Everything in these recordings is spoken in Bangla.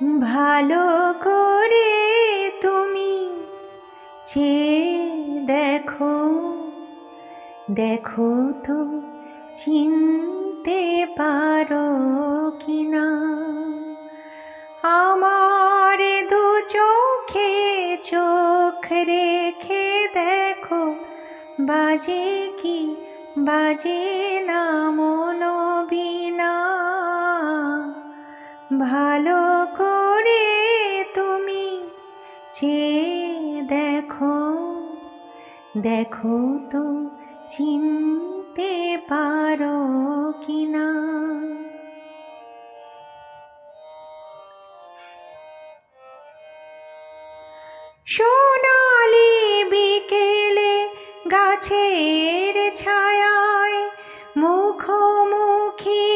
ভালো করে তুমি চেয়ে দেখো দেখো তো চিনতে পারো কিনা। আমার দু চোখে চোখ রেখে দেখো, বাজে কি বাজে না মনোবিনা চেয়ে দেখো দেখো তো চিনতে পারো কিনা। সোনালি বিকেলে গাছের ছায়ায় মুখোমুখি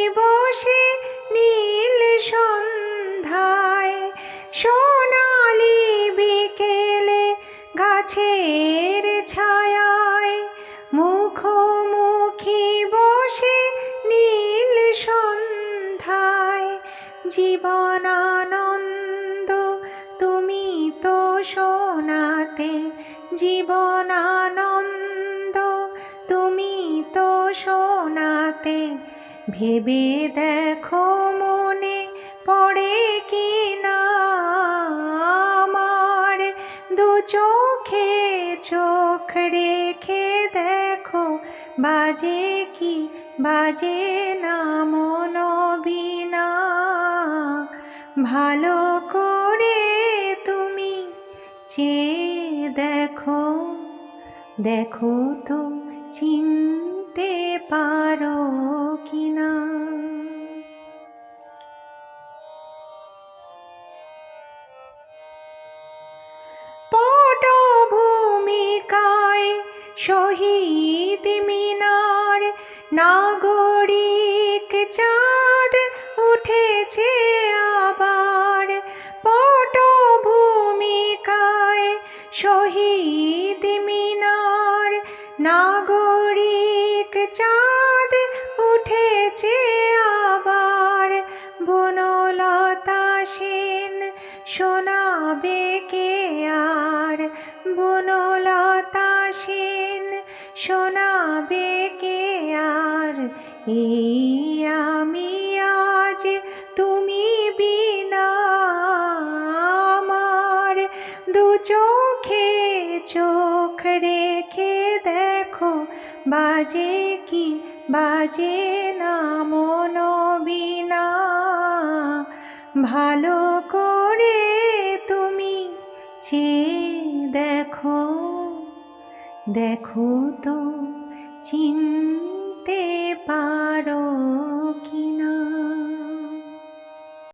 গাছের ছায়ায় মুখোমুখি বসে নীল সন্ধ্যায় জীবনানন্দ, তুমি তো শোনাতে জীবনানন্দ, তুমি তো শোনাতে ভেবে দেখো মনে পড়ে কি না আমার দু চোখে চোখ রেখে দেখো, বাজে কি? বাজে না মনোবিনা ভালো করে তুমি চেয়ে দেখো দেখো তো চিনতে পারো কিনা। পটভূমিকায় শহীদ মিনার নাগরিক চাঁদ উঠেছে আবার। পটভূমিকায় শহীদ মিনার নাগরিক চাঁদ উঠেছে আবার। বনলতা সেন শোনাবে কে আর? বনলতা সেন শোনাবে কে আর? এই আমি আজ তুমি বিনা আমার। দু চোখে চোখ রেখে দেখো, বাজে কি? বাজে না মনোবিনা ভালো করে তুমি চেয়ে দেখো তো চিনতে